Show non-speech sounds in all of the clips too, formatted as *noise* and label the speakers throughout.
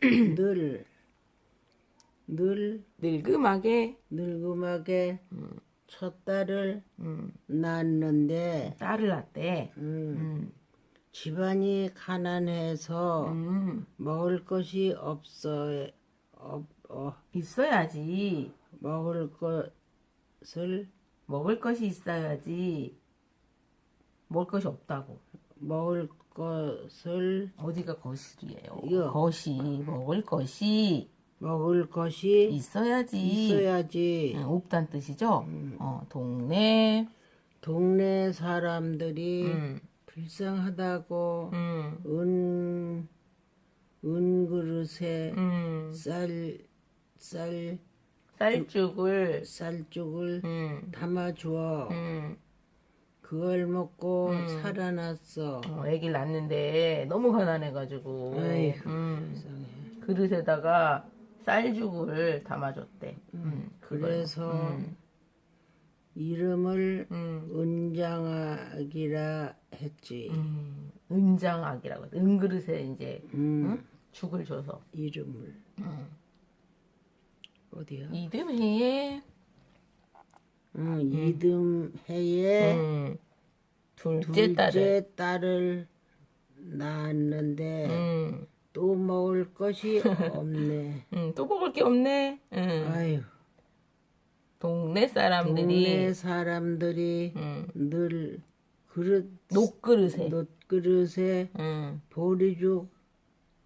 Speaker 1: *clears throat* 늘, 늘
Speaker 2: 늙음하게
Speaker 1: 늙음하게 첫 딸을
Speaker 2: 음,
Speaker 1: 낳았는데
Speaker 2: 딸을 낳대.
Speaker 1: 음,
Speaker 2: 음,
Speaker 1: 집안이 가난해서
Speaker 2: 음,
Speaker 1: 먹을 것이 없어 없, 어,
Speaker 2: 있어야지.
Speaker 1: 먹을 것을
Speaker 2: 먹을 것이 있어야지. 먹을 것이 없다고.
Speaker 1: 먹을 것을
Speaker 2: 어디가 거실이에요?
Speaker 1: 이거.
Speaker 2: 것이 먹을 것이
Speaker 1: 먹을 것이
Speaker 2: 있어야지.
Speaker 1: 있어야지
Speaker 2: 응, 없단 뜻이죠. 어, 동네.
Speaker 1: 동네 사람들이
Speaker 2: 음,
Speaker 1: 불쌍하다고
Speaker 2: 음,
Speaker 1: 은, 은 그릇에
Speaker 2: 음,
Speaker 1: 쌀, 쌀,
Speaker 2: 쌀죽을.
Speaker 1: 쌀죽을
Speaker 2: 음,
Speaker 1: 담아주어
Speaker 2: 음,
Speaker 1: 그걸 먹고 살아났어.
Speaker 2: 어, 애기를 낳는데 너무 가난해가지고.
Speaker 1: 아이고,
Speaker 2: 음,
Speaker 1: 세상에.
Speaker 2: 그릇에다가 쌀죽을 담아줬대. 음, 그걸.
Speaker 1: 그래서
Speaker 2: 음,
Speaker 1: 이름을
Speaker 2: 음,
Speaker 1: 은장아기라 했지.
Speaker 2: 음, 은장악이라고. 해. 은그릇에 이제
Speaker 1: 음,
Speaker 2: 응? 죽을 줘서.
Speaker 1: 이름을
Speaker 2: 음.
Speaker 1: 어디야?
Speaker 2: 이듬해에
Speaker 1: 응, 이듬해에
Speaker 2: 음, 둘째 딸을
Speaker 1: 둘째 딸을. 낳았는데
Speaker 2: 음,
Speaker 1: 또 먹을 것이 없네. *laughs*
Speaker 2: 음, 또 먹을 게 없네. 음,
Speaker 1: 아유,
Speaker 2: 동네 사람들이.
Speaker 1: 동네 사람들이
Speaker 2: 음,
Speaker 1: 늘 그릇
Speaker 2: 녹그릇에.
Speaker 1: 놋그릇에
Speaker 2: 음,
Speaker 1: 보리죽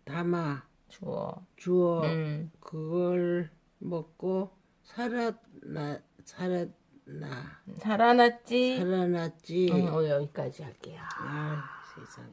Speaker 1: 담아
Speaker 2: 주워.
Speaker 1: 주어
Speaker 2: 음,
Speaker 1: 그걸 먹고 살았나 살았 나
Speaker 2: 살아났지.
Speaker 1: 살아났지.
Speaker 2: 음, 오늘 여기까지 할게요.
Speaker 1: 아 세상에.